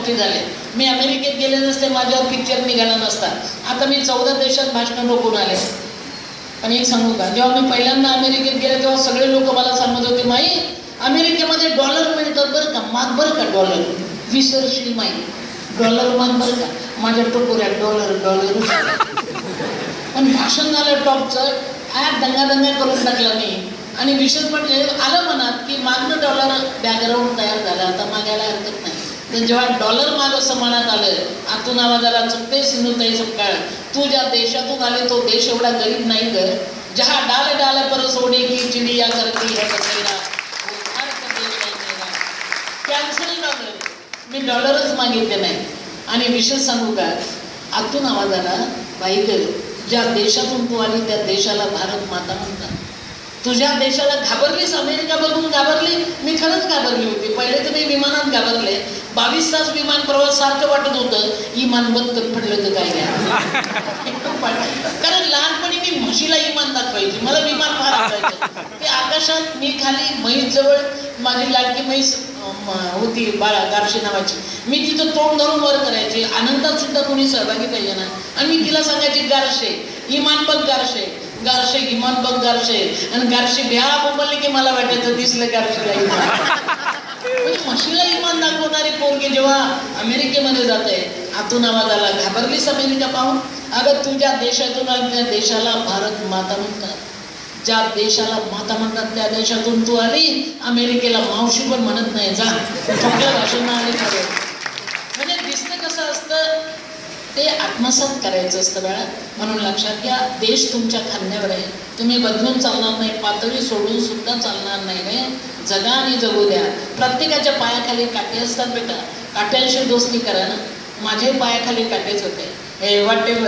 मोठे झाले? मी अमेरिकेत गेले नसते माझ्यावर पिक्चर निघाला नसता. आता मी चौदा देशात भाषण रोखून आले. पण एक सांगू का? जेव्हा मी पहिल्यांदा अमेरिकेत गेले तेव्हा सगळे लोक मला सांगत होते माई अमेरिकेमध्ये डॉलर मिळतात बरं का? माग बरं का डॉलर विसरशील माई. डॉलर माग बरं का? माझ्या टोकोऱ्या डॉलर डॉलर पण भाषण झालं टॉपचं. आत दंगा दंगा करून टाकला मी. आणि विशेष म्हणजे आलं मनात की मागणं डॉलर बॅकग्राऊंड तयार झालं. आता मागायला हरकत नाही. तर जेव्हा डॉलर माग असं आलं आतून आवाजाला चुकते सिंधुताई सपकाळ. तू ज्या देशातून आले तो देश एवढा गरीब नाही ग. जहा डाल डाल पर सोने की चिडिया करती है बसेरा कॅन्सल डॉलर मी डॉलरच मागितले नाही. आणि विशेष सांगू का? आतून आवाजाला बाई ज्या देशातून तू आली त्या देशाला भारत माता म्हणतात. तुझ्या देशाला घाबरलीस अमेरिका बघून घाबरली? मी खरंच घाबरली होती. पहिले तर मी विमानात घाबरले. बावीस तास विमान प्रवास सारखं वाटत होतं. इमान बंद पडलं तर काय नाही. कारण लहानपणी मी म्हशीला इमान दाखवायची. मला विमान फार आवडायचं. ते आकाशात मी खाली म्हैस जवळ माझी लाडकी म्हैस होती बाळा गारशी नावाची. मी तिथं तोंड धरून वर करायची. आनंदात सुद्धा कोणी सहभागी पाहिजे ना आणि मी तिला सांगायची गारशे इमान बघ गारशे. गारशे इमान बघ गारशे. आणि गारशे भ्या बोंबलले की मला वाटायचं दिसलं गारशीला इमान म्हणजे म्हशीला इमान पोरगी जेव्हा अमेरिकेमध्ये जाते आतून आवाज आला घाबरलीस अमेरिका पाहून? अगं तुझ्या देशातून त्या देशाला भारत माता म्हणतात. ज्या देशाला माता म्हणतात त्या देशातून तू आली अमेरिकेला मावशी पण म्हणत नाही जा. कुठल्या भाषेनं आली खरं. म्हणजे दिसणं कसं असतं ते आत्मसात करायचं असतं बाळा. म्हणून लक्षात घ्या देश तुमच्या खांद्यावर आहे. तुम्ही बदलून चालणार नाही पातळी सोडून सुद्धा चालणार नाही रे. जगा आणि जगू द्या. प्रत्येकाच्या पायाखाली काटे असतात बेटा. काट्यांशी दोस्ती करा ना. माझे पायाखाली काटेच होते. हे वाटे